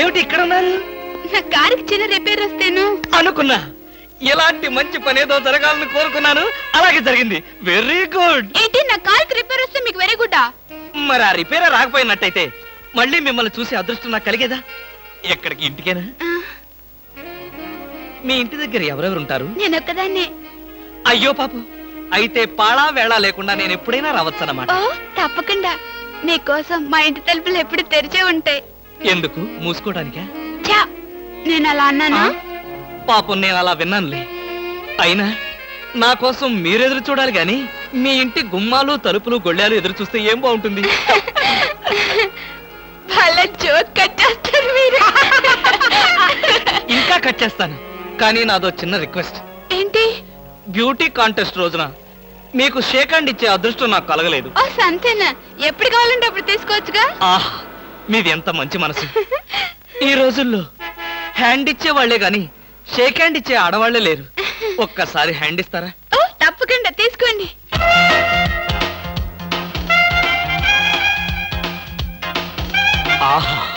ఏమిటి ఇక్కడ ఉన్నారు నా కారుకి చిన్న రిపేర్ వస్తేను. అనుకున్నా. ఎలాంటి మంచి పని ఏదో జరగాలని కోరుకున్నాను. అలాగే జరిగింది. వెరీ గుడ్ ఏంటి నా కారుకి రిపేర్ వస్తే మీకు వెరీ గుడ్ మరి ఆ రిపేర్ రాకపోయినట్టయితే మళ్ళీ మిమ్మల్ని చూసి అదృష్టం నాకు కలిగేదా? ఎక్కడికి ఇంటికేనా? మీ ఇంటి దగ్గర ఎవరెవరు ఉంటారు? నేను ఒక్కదాన్నే. అయ్యో పాపం. అయితే పాళా వేళ లేకుండా నేను ఎప్పుడైనా రావచ్చన్నమాట. ఓ తప్పకుండా. మీకోసం మా ఇంటి తలుపులు ఎప్పుడు తెరిచే ఉంటాయి. ఎందుకు? మూసుకోవడానికా? నేను అలా అన్నానా? పాపం నేను అలా విన్నానులే. అయినా నా కోసం మీరెదురు చూడాలి గాని మీ ఇంటి గుమ్మాలు తలుపులు గొళ్ళాలు ఎదురు చూస్తే ఏం బాగుంటుంది? ఇంకా కట్ చేస్తాను. కానీ నాదో చిన్న రిక్వెస్ట్. ఏంటి? బ్యూటీ కాంటెస్ట్ రోజున మీకు షేక్ హ్యాండ్ ఇచ్చే అదృష్టం నాకు కలగలేదు. ఓ సంతేనా? ఎప్పుడు కావాలంటే అప్పుడు తీసుకోవచ్చుగా? ఆహ్! మీదెంత మంచి మనసు. ఈ రోజుల్లో హ్యాండ్ ఇచ్చే వాళ్ళే గాని షేక్ హ్యాండ్ ఇచ్చే ఆడవాళ్ళే లేరు. ఒక్కసారి హ్యాండ్ ఇస్తారా? తప్పకుండా తీసుకోండి. ఆహా.